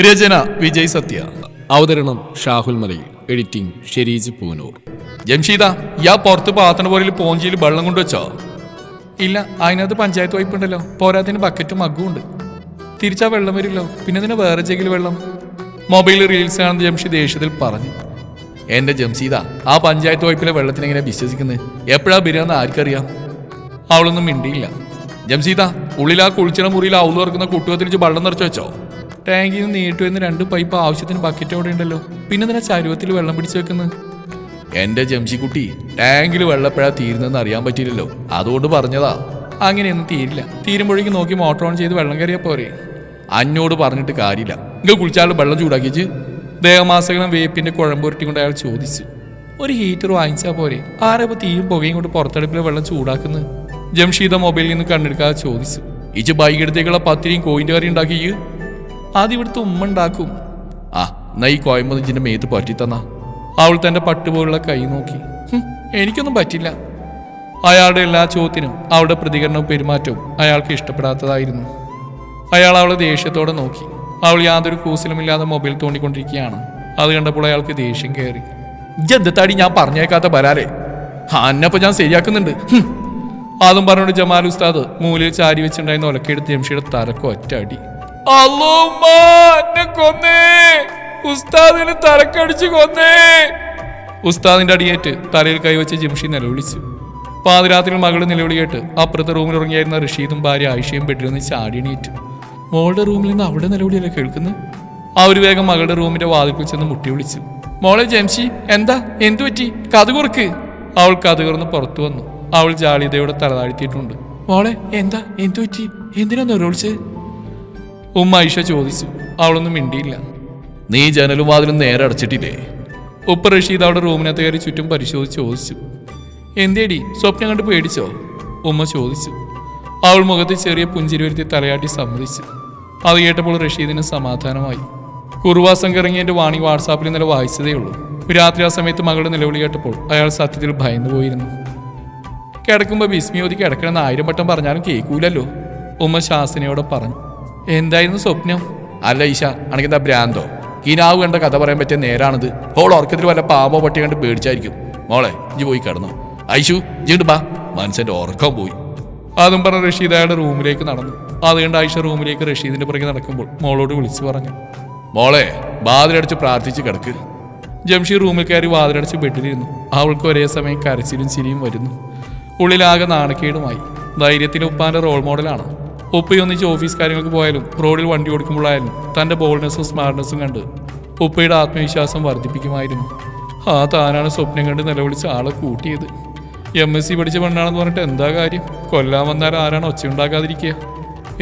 രചന വിജയ് സത്യ. അവതരണം ഷാഹുൽ മലയിൽ. എഡിറ്റിംഗ് ഷെരീജ് പൂനൂർ. ജംഷീദ യാ പുറത്ത് പാത്തണ പോലെ പോഞ്ചിയിൽ വെള്ളം കൊണ്ടുവച്ചോ? ഇല്ല അതിനകത്ത് പഞ്ചായത്ത് വൈപ്പ് ഉണ്ടല്ലോ പോരാത്തിന് ബക്കറ്റും മഗ്ഗും ഉണ്ട്. തിരിച്ചാ വെള്ളം വരില്ലോ. പിന്നെ അതിന് വേറെ ചെകിൽ വെള്ളം? മൊബൈൽ റീൽസ് കാണുന്ന ജംഷി ദേഷ്യത്തിൽ പറഞ്ഞു. എന്റെ ജംഷീദ ആ പഞ്ചായത്ത് വൈപ്പിലെ വെള്ളത്തിന് എങ്ങനെ വിശ്വസിക്കുന്നത് എപ്പോഴാ ബിരിയാന്ന് ആർക്കറിയാം? അവളൊന്നും മിണ്ടിയില്ല. ജംസീദ ഉള്ളിൽ ആ കുളിച്ചിട മുറിയിൽ അവളു തുറക്കുന്ന കുട്ടുകത്തിരിച്ച് വെള്ളം നിറച്ച് വെച്ചോ? ടാങ്കിൽ നിന്ന് നീട്ടു എന്ന് രണ്ട് പൈപ്പ് ആവശ്യത്തിന് ബക്കറ്റ് അവിടെ ഉണ്ടല്ലോ. പിന്നെ എന്തിനാ ചരുവത്തിൽ വെള്ളം പിടിച്ചു വെക്കുന്നത് എന്റെ ജംഷിക്കുട്ടി ടാങ്കിൽ വെള്ളപ്പഴ തീരുന്നതെന്ന് അറിയാൻ പറ്റിയില്ലല്ലോ. അതുകൊണ്ട് പറഞ്ഞതാ. അങ്ങനെയൊന്നും തീരില്ല. തീരുമ്പോഴേക്കും നോക്കി മോട്ടർ ഓൺ ചെയ്ത് വെള്ളം കയറിയാ പോരെ. അന്നോട് പറഞ്ഞിട്ട് കാര്യമില്ല. നിങ്ങൾ കുളിച്ചാൽ വെള്ളം ചൂടാക്കിച്ച് ദേഹമാസകളും വേപ്പിന്റെ കുഴമ്പുരുട്ടി കൊണ്ട് അയാൾ ചോദിച്ചു. ഒരു ഹീറ്റർ വാങ്ങിച്ചാ പോരെ. ആരാ ഇപ്പൊ തീയും പുകയും കൊണ്ട് പുറത്തടുപ്പിലെ വെള്ളം ചൂടാക്കുന്നത് ജംഷീദ മൊബൈലിൽ നിന്ന് കണ്ണെടുക്കാതെ ചോദിച്ചു. ഇച്ച് ബൈക്കെടുത്തേക്കുള്ള പത്തിരിയും കോയിന്റ് കറി ഉണ്ടാക്കി ആദ്യം ഇവിടുത്തെ ഉമ്മ ഉണ്ടാക്കും. ആ നൈ ഈ കോയമ്പതിന്റെ മേത്ത് പറ്റി തന്ന. അവൾ തന്റെ പട്ടുപോലുള്ള കൈ നോക്കി. എനിക്കൊന്നും പറ്റില്ല. അയാളുടെ എല്ലാ ചോദ്യത്തിനും അവളുടെ പ്രതികരണവും പെരുമാറ്റവും അയാൾക്ക് ഇഷ്ടപ്പെടാത്തതായിരുന്നു. അയാൾ അവളെ ദേഷ്യത്തോടെ നോക്കി. അവൾ യാതൊരു കൂസലുമില്ലാതെ മൊബൈൽ തോണ്ടിക്കൊണ്ടിരിക്കുകയാണ്. അത് കണ്ടപ്പോൾ അയാൾക്ക് ദേഷ്യം കയറി. ജന്തത്താടി ഞാൻ പറഞ്ഞേക്കാത്ത ബലാലേ. അന്നപ്പോ ഞാൻ ശരിയാക്കുന്നുണ്ട്. ഹും." അതും പറഞ്ഞോണ്ട് ജമാൽ ഉസ്താദ് മൂലയിൽ ചാരി വെച്ചിട്ടുണ്ടായിരുന്ന ഒലക്കെടുത്ത് ജംഷിയുടെ തലക്ക് ഒറ്റ അടി. എന്നെ കൊന്നേ. ഉസ്താദിന് തലക്കടിച്ച് കൊന്നേ. ഉസ്താദിന്റെ അടിയേറ്റ് തലയിൽ കൈവച്ച് ജിംഷി നിലവിളിച്ചു. പാതിരാത്രിയിൽ മകൾ നിലവിളി കേട്ട് അപ്പുറത്തെ റൂമിൽ ഉറങ്ങിയായിരുന്ന റഷീദും ഭാര്യ ആയിഷയും ബെഡിൽ ചാടിയണീറ്റു മോളുടെ റൂമിൽ നിന്ന് അവിടെ നിലവിളിയല്ലേ കേൾക്കുന്നത് അവർ വേഗം മകളുടെ റൂമിന്റെ വാതിൽക്കൽ ചെന്ന് മുട്ടി വിളിച്ചു. മോളെ ജംഷി എന്താ? എന്തു പറ്റി? കഥ കുറക്ക്. അവൾ കഥ കുറന്ന് പുറത്തു വന്നു. അവൾ ജാളിതയോടെ തലതാഴ്ത്തിയിട്ടുണ്ട്. മോളെ എന്താ? എന്തു പറ്റി? എന്തിനാ നിലവിളിച്ച് ഉമ്മ ഐഷ ചോദിച്ചു അവളൊന്നും മിണ്ടിയില്ല. നീ ജനലും വാതിലും നേരെ അടച്ചിട്ടില്ലേ? ഉപ്പ റഷീദ് അവളുടെ റൂമിനകത്ത് കയറി ചുറ്റും പരിശോധിച്ച് ചോദിച്ചു എന്തേടി സ്വപ്നം കണ്ട് പേടിച്ചോ? ഉമ്മ ചോദിച്ചു അവൾ മുഖത്ത് ചെറിയ പുഞ്ചിരി വരുത്തി തലയാട്ടി സമ്മതിച്ചു. അത് കേട്ടപ്പോൾ റഷീദിന് സമാധാനമായി. കുറുവാസം എന്റെ വാണി വാട്സാപ്പിൽ ഇന്നലെ വായിച്ചതേ ഉള്ളൂ. രാത്രി ആ സമയത്ത് മകളുടെ നിലവിളി കേട്ടപ്പോൾ അയാൾ സത്യത്തിൽ ഭയന്നു പോയിരുന്നു. കിടക്കുമ്പോൾ ബിസ്മിയോതി കിടക്കണമെന്ന് ആയിരം വട്ടം പറഞ്ഞാലും കേൾക്കൂലല്ലോ ഉമ്മ ശാസനയോടെ പറഞ്ഞു. എന്തായിരുന്നു സ്വപ്നം? അല്ല ഈശ അണക്കെന്താ ഭ്രാന്തോ? കിനാവ് കണ്ട കഥ പറയാൻ പറ്റിയ നേരാണിത്. ഹോൾ ഉറക്കത്തിൽ വല്ല പാമ്പോ പട്ടി കണ്ട് പേടിച്ചായിരിക്കും. മോളെ ഇജ് പോയി കിടന്നു. ഐശു ഇങ്ങോട്ട് ബാ മനസ്സിന്റെ ഉറക്കം പോയി. അതും പറഞ്ഞ റഷീദ് അയാളുടെ റൂമിലേക്ക് നടന്നു. അത് കണ്ട് ആയിഷ റൂമിലേക്ക് റഷീദിന്റെ പുറകെ നടക്കുമ്പോൾ മോളോട് വിളിച്ചു പറഞ്ഞു. മോളെ ബാതിലടിച്ച് പ്രാർത്ഥിച്ച് കിടക്ക്. ജംഷീർ റൂമിൽ കയറി വാതിലടച്ച് ബെഡിലിരുന്നു. അവൾക്ക് ഒരേ സമയം കരച്ചിലും ചിരിയും വരുന്നു. ഉള്ളിലാകെ നാണക്കേടുമായി. ധൈര്യത്തിന് ഉപ്പാന്റെ റോൾ മോഡലാണ് ഉപ്പയൊന്നിച്ച് ഓഫീസ് കാര്യങ്ങൾക്ക് പോയാലും റോഡിൽ വണ്ടി ഓടിക്കുമ്പോഴായാലും തന്റെ ബോൾഡ്നെസ്സും സ്മാർട്ട്നെസ്സും കണ്ട് ഉപ്പയുടെ ആത്മവിശ്വാസം വർദ്ധിപ്പിക്കുമായിരുന്നു. ആ താനാണ് സ്വപ്നം കണ്ട് നിലവിളിച്ച് ആളെ കൂട്ടിയത്. എം എസ് സി പഠിച്ച പെണ്ണാണെന്ന് പറഞ്ഞിട്ട് എന്താ കാര്യം? കൊല്ലാൻ വന്നാൽ ആരാണ് ഒച്ചയുണ്ടാക്കാതിരിക്കുക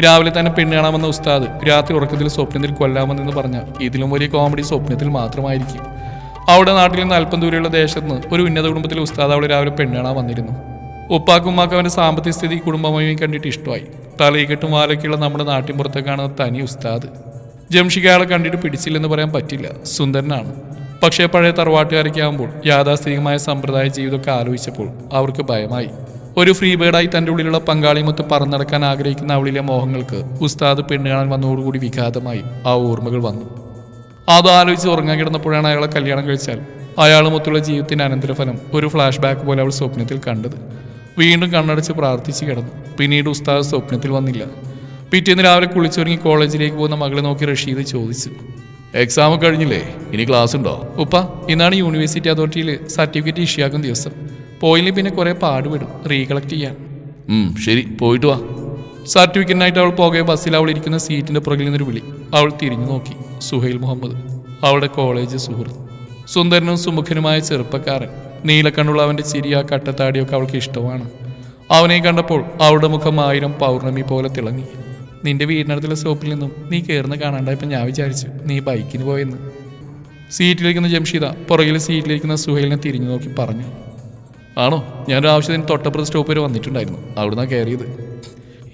രാവിലെ തന്നെ പെണ്ണ് കാണാമെന്ന ഉസ്താദ് രാത്രി ഉറക്കത്തിൽ സ്വപ്നത്തിൽ കൊല്ലാമെന്ന് പറഞ്ഞ ഇതിലും വലിയ കോമഡി സ്വപ്നത്തിൽ മാത്രമായിരിക്കും. അവിടെ നാട്ടിൽ നിന്ന് അല്പം ദൂരെയുള്ള ദേശത്ത് നിന്ന് ഒരു ഉന്നത കുടുംബത്തിലെ ഉസ്താദ് അവിടെ രാവിലെ പെണ്ണ് കാണാൻ വന്നിരുന്നു. ഉപ്പാക്കും ഉമ്മാക്കും അവന്റെ സാമ്പത്തിക സ്ഥിതി കുടുംബമയും കണ്ടിട്ട് ഇഷ്ടമായി. തലയിക്കെട്ടും വാലൊക്കെയുള്ള നമ്മുടെ നാട്ടിൻ കാണുന്ന തനി ഉസ്താദ്. ജംഷിക്ക് അയാളെ കണ്ടിട്ട് പിടിച്ചില്ലെന്ന് പറയാൻ പറ്റില്ല. സുന്ദരനാണ്. പക്ഷേ പഴയ തറവാട്ടുകാരൊക്കെ ആകുമ്പോൾ യാഥാസ്ഥിതികമായ സമ്പ്രദായ ജീവിതമൊക്കെ ആലോചിച്ചപ്പോൾ അവർക്ക് ഭയമായി. ഒരു ഫ്രീ ബേർഡായി തന്റെ ഉള്ളിലുള്ള പങ്കാളിമൊത്ത് പറന്നടക്കാൻ ആഗ്രഹിക്കുന്ന അവളിലെ മോഹങ്ങൾക്ക് ഉസ്താദ് പെണ്ണ് കാണാൻ വന്നതോടുകൂടി വിഘാതമായി ആ ഓർമ്മകൾ വന്നു. അത് ആലോചിച്ച് ഉറങ്ങാൻ കിടന്നപ്പോഴാണ് അയാളെ കല്യാണം കഴിച്ചാൽ അയാളുമൊത്തുള്ള ജീവിതത്തിന്റെ അനന്തരഫലം ഒരു ഫ്ലാഷ് ബാക്ക് പോലെ അവൾ സ്വപ്നത്തിൽ കണ്ടത്. വീണ്ടും കണ്ണടച്ച് പ്രാർത്ഥിച്ച് കിടന്നു. പിന്നീട് ഉസ്താദ് സ്വപ്നത്തിൽ വന്നില്ല. പിറ്റേന്ന് രാവിലെ കുളിച്ചൊരുങ്ങി കോളേജിലേക്ക് പോകുന്ന മകളെ നോക്കി റഷീദ് ചോദിച്ചു. എക്സാം കഴിഞ്ഞില്ലേ? ഇനി ക്ലാസ് ഉണ്ടോ? ഉപ്പ ഇന്നാണ് യൂണിവേഴ്സിറ്റി അതോറിറ്റിയിൽ സർട്ടിഫിക്കറ്റ് ഇഷ്യൂ ആക്കുന്ന ദിവസം. പോയില്ലെ പിന്നെ കുറെ പാടുപെടും. റീകളക്ട് ചെയ്യാൻ. ശരി. പോയിട്ട് വാ. സർട്ടിഫിക്കറ്റിനായിട്ട് അവൾ പോകെ ബസ്സിൽ അവൾ ഇരിക്കുന്ന സീറ്റിന്റെ പുറകിൽ നിന്നൊരു വിളി. അവൾ തിരിഞ്ഞു നോക്കി. സുഹൈൽ മുഹമ്മദ്. അവളുടെ കോളേജ് സുഹൃത്ത്. സുന്ദരനും സുമുഖനുമായ ചെറുപ്പക്കാരൻ. നീലക്കണ്ണുള്ള അവന്റെ ചിരി ആ കട്ടത്താടിയൊക്കെ അവൾക്ക് ഇഷ്ടമാണ്. അവനെ കണ്ടപ്പോൾ അവളുടെ മുഖം ആയിരം പൗർണമി പോലെ തിളങ്ങി. നിന്റെ വീടിനടുത്തുള്ള സോപ്പിൽ നിന്നും നീ കയറുന്ന കാണാണ്ടായപ്പോൾ ഞാൻ വിചാരിച്ചു നീ ബൈക്കിന് പോയെന്ന്. സീറ്റിലിരിക്കുന്ന ജംഷീദ പുറകിലെ സീറ്റിലിരിക്കുന്ന സുഹൈലിനെ തിരിഞ്ഞു നോക്കി പറഞ്ഞു. ആണോ? ഞാനൊരു ആവശ്യത്തിന് തൊട്ടപ്പുറത്ത് സ്റ്റോപ്പ് വരെ വന്നിട്ടുണ്ടായിരുന്നു. അവിടുന്നാണ് കയറിയത്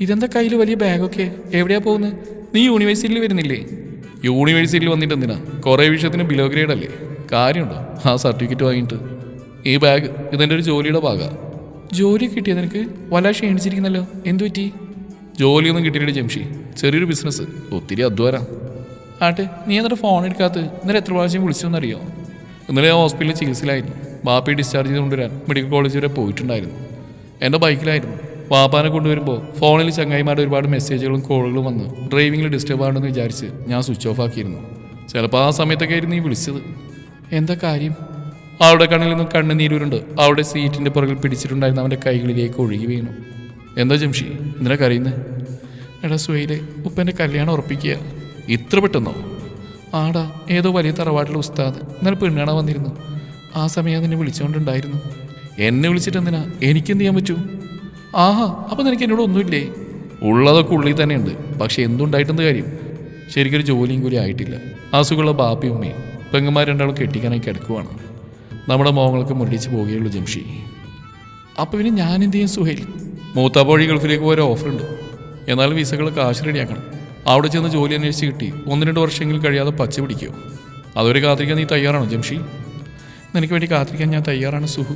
ഇതെന്താ കയ്യിൽ വലിയ ബാഗൊക്കെ? എവിടെയാ പോകുന്നത് നീ യൂണിവേഴ്സിറ്റിയിൽ വരുന്നില്ലേ? യൂണിവേഴ്സിറ്റിയിൽ വന്നിട്ട് എന്തിനാ കുറേ വിഷയത്തിന് ബിലോ ഗ്രേഡ് അല്ലേ കാര്യമുണ്ടോ? ആ സർട്ടിഫിക്കറ്റ് വാങ്ങിയിട്ട്. ഈ ബാഗ് ഇതെന്റെ ഒരു ജോലിയുടെ ഭാഗമാണ് ജോലി കിട്ടിയത് നിനക്ക്? വല്ല ക്ഷീണിച്ചിരിക്കുന്നല്ലോ. എന്തു പറ്റി? ജോലിയൊന്നും കിട്ടിയില്ല ജംഷി. ചെറിയൊരു ബിസിനസ് ഒത്തിരി അധ്വാനം. ആട്ടെ നീ എന്നിട്ട് ഫോൺ എടുക്കാത്ത. ഇന്നലെ എത്ര പ്രാവശ്യം വിളിച്ചെന്നറിയോ? ഇന്നലെ ഞാൻ ഹോസ്പിറ്റലിൽ ചികിത്സയിലായിരുന്നു. ബാപ്പയെ ഡിസ്ചാർജ് ചെയ്ത് കൊണ്ടുവരാൻ മെഡിക്കൽ കോളേജ് വരെ പോയിട്ടുണ്ടായിരുന്നു. എന്റെ ബൈക്കിലായിരുന്നു വാപ്പാനെ കൊണ്ടുവരുമ്പോൾ ഫോണിൽ ചങ്ങായിമാരുടെ ഒരുപാട് മെസ്സേജുകളും കോളുകളും വന്ന് ഡ്രൈവിങ്ങിൽ ഡിസ്റ്റർബ് ആണെന്ന് വിചാരിച്ച് ഞാൻ സ്വിച്ച് ഓഫ് ആക്കിയിരുന്നു. ചിലപ്പോൾ ആ സമയത്തൊക്കെ ആയിരുന്നു നീ വിളിച്ചത്. എന്താ കാര്യം? അവളുടെ കണ്ണിൽ നിന്നും കണ്ണുനീരുണ്ട് അവളുടെ സീറ്റിന്റെ പുറകിൽ പിടിച്ചിട്ടുണ്ടായിരുന്ന അവന്റെ കൈകളിലേക്ക് ഒഴുകി വീണു. എന്താ ജംഷി എന്തിനാ കരയുന്നത് എടാ സുഹൈലെ ഉപ്പന്റെ കല്യാണം ഉറപ്പിക്കുക. ഇത്ര പെട്ടെന്നോ? ആടാ ഏതോ വലിയ തറവാട്ടിലെ ഉസ്താദ്. ഇന്നലെ പെണ്ണാണ വന്നിരുന്നു. ആ സമയം നിന്നെ വിളിച്ചുകൊണ്ടുണ്ടായിരുന്നു. എന്നെ വിളിച്ചിട്ട് എന്തിനാ എനിക്കെന്ത് ചെയ്യാൻ പറ്റൂ? ആഹാ അപ്പം നിനക്ക് എന്നോട് ഒന്നുമില്ലേ? ഉള്ളതൊക്കെ ഉള്ളിൽ തന്നെയുണ്ട്. പക്ഷെ എന്തുണ്ടായിട്ടെന്ത് കാര്യം? ശരിക്കൊരു ജോലിയും കൂടി ആയിട്ടില്ല. അസുഖമുള്ള ബാപ്പയും ഉമ്മയും. പെങ്ങന്മാർ രണ്ടാളും കെട്ടിക്കാനായി കിടക്കുവാണ്. നമ്മുടെ മോങ്ങൾക്ക് മുരടിച്ച് പോവുകയുള്ളൂ ജംഷി. അപ്പോൾ പിന്നെ ഞാൻ ചെയ്യും സുഹൈൽ? മൂത്താപ്പോഴി ഗൾഫിലേക്ക് പോയ ഓഫറുണ്ട്. എന്നാലും വിസകൾ കാശ് റെഡിയാക്കണം. അവിടെ ചെന്ന് ജോലി അന്വേഷിച്ച് കിട്ടി. ഒന്ന് രണ്ട് വർഷമെങ്കിലും കഴിയാതെ പച്ച പിടിക്കുമോ അതൊരു കാത്തിരിക്കാൻ നീ തയ്യാറാണോ ജംഷി? നിനക്ക് വേണ്ടി കാത്തിരിക്കാൻ ഞാൻ തയ്യാറാണ് സുഹു.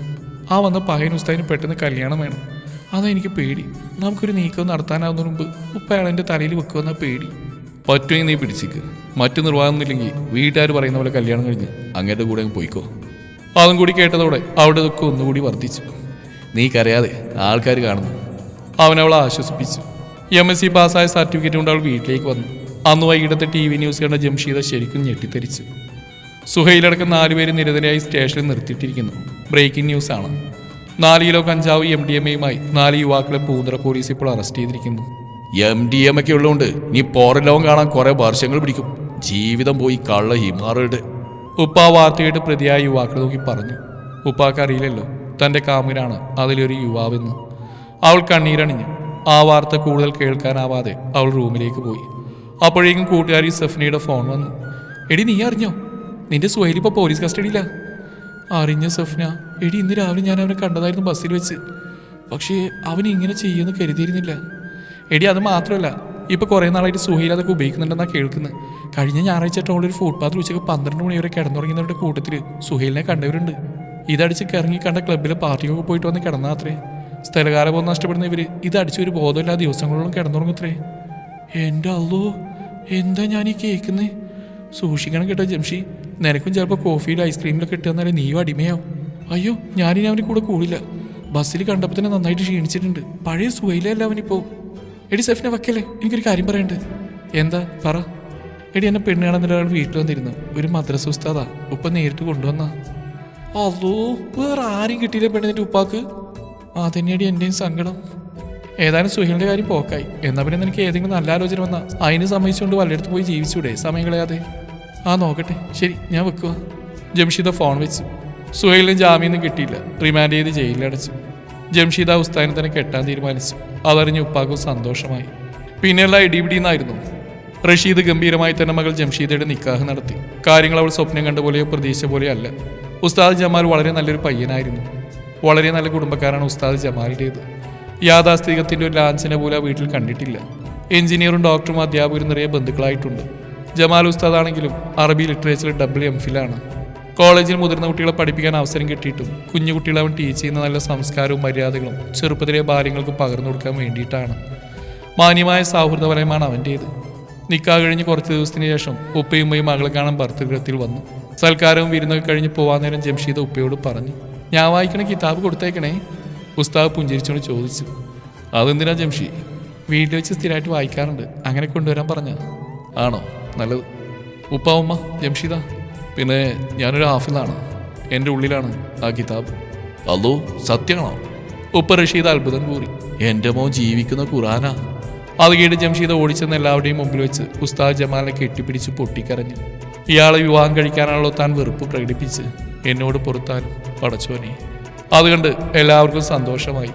ആ വന്ന പഹയൻ ഉസ്താദിന് പെട്ടെന്ന് കല്യാണം വേണം. അതാ എനിക്ക് പേടി. നമുക്കൊരു നീക്കം നടത്താനാവുന്നതിന് മുമ്പ് ഉപ്പ തലയിൽ വെക്കുമെന്ന പേടി. പറ്റുമെങ്കിൽ നീ പിടിച്ചിക്ക്. മറ്റു നിർവാഹമൊന്നുമില്ലെങ്കിൽ വീട്ടുകാർ പറയുന്ന പോലെ കല്യാണം കഴിഞ്ഞ് അങ്ങയുടെ കൂടെ അങ്ങ് പോയിക്കോ. അതും കൂടി കേട്ടതോടെ അവിടെ ഇതൊക്കെ ഒന്നുകൂടി വർദ്ധിച്ചു. നീക്കറിയാതെ ആൾക്കാർ കാണുന്നു. അവൻ അവളെ ആശ്വസിപ്പിച്ചു. എം എസ് സി പാസ്സായ സർട്ടിഫിക്കറ്റ് കൊണ്ട് അവൾ വീട്ടിലേക്ക് വന്നു. അന്ന് വൈകിട്ടത്തെ ടി വി ന്യൂസ് കണ്ട ജംഷീദ ശരിക്കും ഞെട്ടിത്തെരിച്ചു സുഹൈലടക്കം നാലുപേര് നിരന്തരമായി സ്റ്റേഷനിൽ നിർത്തിയിട്ടിരിക്കുന്നു. ബ്രേക്കിംഗ് ന്യൂസ് ആണ്. നാല് കിലോ കഞ്ചാവ് എം ഡി എം എയുമായി നാല് യുവാക്കളെ പൂന്തറ പോലീസ് ഇപ്പോൾ അറസ്റ്റ് ചെയ്തിരിക്കുന്നു. എം ഡി എം ഒക്കെ ഉള്ളതുകൊണ്ട് നീ പോറലോകം കാണാൻ കുറെ വർഷങ്ങൾ പിടിക്കും. ജീവിതം പോയി കള്ള ഹിമാറുടെ ഉപ്പ ആ വാർത്ത പ്രതിയായ യുവാക്കളെ നോക്കി പറഞ്ഞു. ഉപ്പാക്ക് അറിയില്ലല്ലോ തന്റെ കാമുകനാണ് അതിലൊരു യുവാവെന്ന്. അവൾ കണ്ണീരണിഞ്ഞു. ആ വാർത്ത കൂടുതൽ കേൾക്കാനാവാതെ അവൾ റൂമിലേക്ക് പോയി. അപ്പോഴേക്കും കൂട്ടുകാരി സഫ്നയുടെ ഫോൺ വന്നു. എടി നീ അറിഞ്ഞോ? നിന്റെ സുഹൈൽ ഇപ്പോൾ പോലീസ് കസ്റ്റഡിയില്ല അറിഞ്ഞ സഫ്ന എടി ഇന്ന് രാവിലെ ഞാൻ അവനെ കണ്ടതായിരുന്നു ബസ്സിൽ വെച്ച്. പക്ഷേ അവൻ ഇങ്ങനെ ചെയ്യുമെന്ന് കരുതിയിരുന്നില്ല. എടി അത് മാത്രമല്ല ഇപ്പൊ കുറേ നാളായിട്ട് സുഹൈൽ അതൊക്കെ ഉപയോഗിക്കുന്നുണ്ടെന്നാണ് കേൾക്കുന്നത് കഴിഞ്ഞ ഞായറാഴ്ച ടോളിൽ ഫുഡ് ഫുട്പാത്തിൽ ഉച്ചയ്ക്ക് പന്ത്രണ്ട് മണി വരെ കിടന്നുറങ്ങുന്നവരുടെ കൂട്ടത്തിൽ സുഹൈലിനെ കണ്ടവരുണ്ട്. ഇതടിച്ച് കിറങ്ങി കണ്ട ക്ലബ്ബിലെ പാർട്ടിക്കൊക്കെ പോയിട്ട് വന്ന് കിടന്നാ അത്രേ. സ്ഥലകാലബോധം നഷ്ടപ്പെടുന്ന ഇവർ ഇതടിച്ച് ഒരു ബോധമില്ലാത്ത ദിവസങ്ങളോളം കിടന്നുറങ്ങത്രേ. എന്റെ അല്ലോ എന്താ ഞാൻ ഈ കേൾക്കുന്നത് സൂക്ഷിക്കണം കേട്ടോ ജംഷി. നിനക്കും ചിലപ്പോൾ കോഫിയിൽ ഐസ്ക്രീമിലൊക്കെ ഇട്ട് തന്നാലേ നീയും അടിമയാവും. അയ്യോ ഞാനിനി അവന്റെ കൂടെ കൂടില്ല. ബസ്സിൽ കണ്ടപ്പോൾ തന്നെ നന്നായിട്ട് ക്ഷീണിച്ചിട്ടുണ്ട്. പഴയ സുഖയിലല്ല അവനിപ്പോ? എടി സെഫിനെ വക്കല്ലേ എനിക്കൊരു കാര്യം പറയണ്ട്. എന്താ? പറ. എടി എന്നെ പെണ്ണ് കാണുന്ന ഒരാൾ വീട്ടിൽ വന്നിരുന്നു. ഒരു മദ്രസ ഉസ്താദാ. ഉപ്പ നേരിട്ട് കൊണ്ടുവന്നാ. അതോ വേറെ ആരും കിട്ടിയില്ല പെണ്ണിന്റെ ഉപ്പാക്ക്? ആ അതന്നെയടി എന്റെയും സങ്കടം. ഏതായാലും സുഹേലിന്റെ കാര്യം പോക്കായി. എന്നാ പിന്നെ നിനക്ക് ഏതെങ്കിലും നല്ല ആലോചന വന്നാൽ അതിന് സമ്മതിച്ചുകൊണ്ട് വല്ലയിടത്ത് പോയി ജീവിച്ചൂടെ സമയം കളയാതെ. ആ നോക്കട്ടെ. ശരി ഞാൻ വെക്കുക ജംഷീദ ഫോൺ വെച്ചു. സുഹേലിന് ജാമ്യൊന്നും കിട്ടിയില്ല. റിമാൻഡ് ചെയ്ത് ജയിലിലടച്ചു ജംഷീദ ഉസ്താദിനെ തന്നെ കെട്ടാൻ തീരുമാനിച്ചു. അതറിഞ്ഞ് ഉപ്പാക്കും സന്തോഷമായി. പിന്നെയുള്ള ഇടിപിടിയെന്നായിരുന്നു റഷീദ് ഗംഭീരമായി തന്നെ മകൾ ജംഷീദയുടെ നിക്കാഹ് നടത്തി. കാര്യങ്ങൾ അവൾ സ്വപ്നം കണ്ട പോലെയോ പ്രതീക്ഷ പോലെയോ അല്ല. ഉസ്താദ് ജമാൽ വളരെ നല്ലൊരു പയ്യനായിരുന്നു. വളരെ നല്ല കുടുംബക്കാരാണ് ഉസ്താദ് ജമാലിന്റേത്. യാഥാസ്ഥിതികത്തിന്റെ ഒരു ലാഞ്ചനെ പോലും ആ വീട്ടിൽ കണ്ടിട്ടില്ല. എഞ്ചിനീയറും ഡോക്ടറും അധ്യാപകരും നിറയെ ബന്ധുക്കളായിട്ടുണ്ട്. ജമാൽ ഉസ്താദ് ആണെങ്കിലും അറബി ലിറ്ററേച്ചറിൽ ഡബിൾ എം ഫിലാണ് കോളേജിൽ മുതിർന്ന കുട്ടികളെ പഠിപ്പിക്കാൻ അവസരം കിട്ടിയിട്ടും കുഞ്ഞു കുട്ടികളെ അവൻ ടീച്ച് ചെയ്യുന്ന നല്ല സംസ്കാരവും മര്യാദകളും ചെറുപ്പത്തിലെ ബാല്യങ്ങൾക്ക് പകർന്നു കൊടുക്കാൻ വേണ്ടിയിട്ടാണ്. മാന്യമായ സൗഹൃദപരമാണ് അവന്റേത്. നിക്കാ കഴിഞ്ഞ് കുറച്ച് ദിവസത്തിന് ശേഷം ഉപ്പയും ഉമ്മയും മകളെ കാണാൻ ഭർത്തൃഗൃഹത്തിൽ വന്നു. സൽക്കാരവും വിരുന്നൊക്കെ കഴിഞ്ഞ് പോവാൻ നേരം ജംഷീദ് ഉപ്പയോട് പറഞ്ഞു ഞാൻ വായിക്കണ കിതാബ് കൊടുത്തേക്കണേ. ഉസ്താദ് പുഞ്ചിരിച്ചോണ്ട് ചോദിച്ചു അതെന്തിനാ ജംഷി വീട്ടിൽ വെച്ച് സ്ഥിരമായിട്ട് വായിക്കാറുണ്ട്. അങ്ങനെ കൊണ്ടുവരാൻ പറഞ്ഞ ആണോ? നല്ലത്. ഉപ്പ ഉമ്മ ജംഷീദ. പിന്നെ ഞാനൊരു ഹാഫിലാണ് എന്റെ ഉള്ളിലാണ് ആ കിതാബ്. അതോ സത്യമാണോ? ഉപ്പ റഷീദ് അത്ഭുതം കൂറി. എന്റെ മോൻ ജീവിക്കുന്ന ഖുറാനാ അത് കേട്ട് ജംഷീദ് ഓടിച്ചെന്ന് എല്ലാവരുടെയും മുമ്പിൽ വെച്ച് ഉസ്താദ് ജമാലിനെ കെട്ടിപ്പിടിച്ച് പൊട്ടിക്കരഞ്ഞു. ഇയാളെ വിവാഹം കഴിക്കാനാണല്ലോ താൻ വെറുപ്പ് പ്രകടിപ്പിച്ച് എന്നോട് പുറത്താൻ പടച്ചോനെ. അതുകൊണ്ട് കണ്ട് എല്ലാവർക്കും സന്തോഷമായി.